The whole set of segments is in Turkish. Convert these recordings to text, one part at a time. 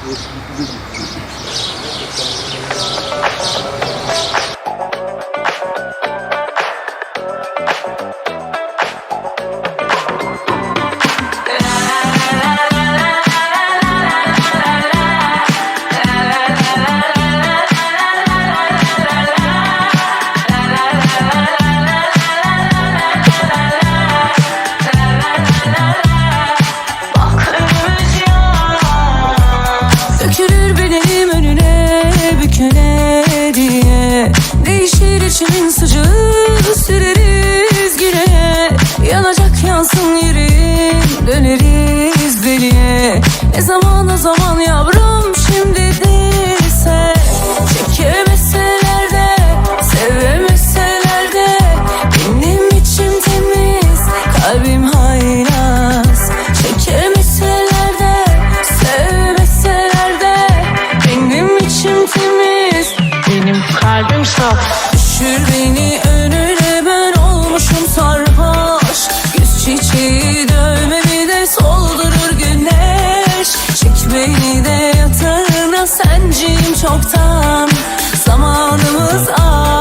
Yes, İçimin sıcağı süreriz güne. Yanacak yansın yerin döneriz deliye. Ne zaman o zaman yavrum şimdi değilse. Çekemeseler de sevemeseler de. Benim içim temiz kalbim haylaz. Çekemeseler de sevmeseler de. Benim içim temiz benim kalbim saf Düşür beni önüne ben olmuşum sarhoş. Yüz çiçeği dövmemi de soldurur güneş. Çek beni de yatağına senciyim çoktan. Zamanımız az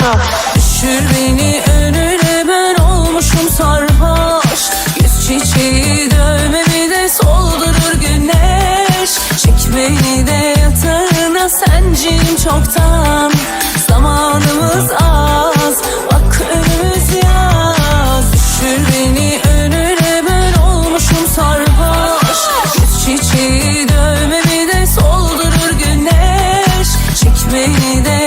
başa Düşür beni önüne ben olmuşum sarhoş. Yüz çiçeği dövmemi de soldurur güneş. Çek beni de yatağına sen sencim çoktan. Zamanımız az bak önümüz yaz. Düşür beni önüne ben olmuşum sarhoş. Yüz çiçeği dövmemi de soldurur güneş. Çek beni de